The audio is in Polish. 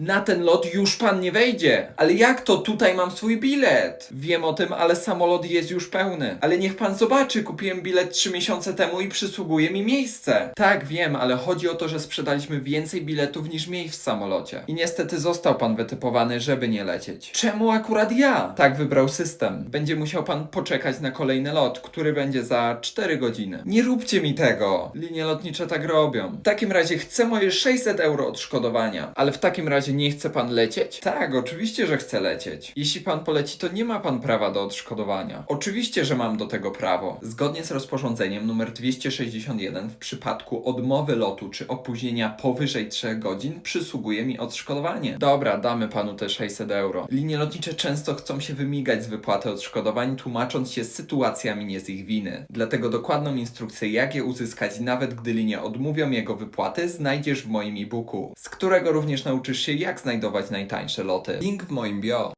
Na ten lot już pan nie wejdzie. Ale jak to? Tutaj mam swój bilet. Wiem o tym, ale samolot jest już pełny. Ale niech pan zobaczy, kupiłem bilet 3 miesiące temu i przysługuje mi miejsce. Tak, wiem, ale chodzi o to, że sprzedaliśmy więcej biletów niż miejsc w samolocie. I niestety został pan wytypowany, żeby nie lecieć. Czemu akurat ja? Tak wybrał system. Będzie musiał pan poczekać na kolejny lot, który będzie za 4 godziny. Nie róbcie mi tego. Linie lotnicze tak robią. W takim razie chcę moje 600 euro odszkodowania. Ale w takim razie nie chce pan lecieć? Tak, oczywiście, że chcę lecieć. Jeśli pan poleci, to nie ma pan prawa do odszkodowania. Oczywiście, że mam do tego prawo. Zgodnie z rozporządzeniem numer 261 w przypadku odmowy lotu czy opóźnienia powyżej 3 godzin przysługuje mi odszkodowanie. Dobra, damy panu te 600 euro. Linie lotnicze często chcą się wymigać z wypłaty odszkodowań, tłumacząc się sytuacjami nie z ich winy. Dlatego dokładną instrukcję, jak je uzyskać, nawet gdy linie odmówią jego wypłaty, znajdziesz w moim e-booku, z którego również nauczysz się, jak znajdować najtańsze loty. Link w moim bio.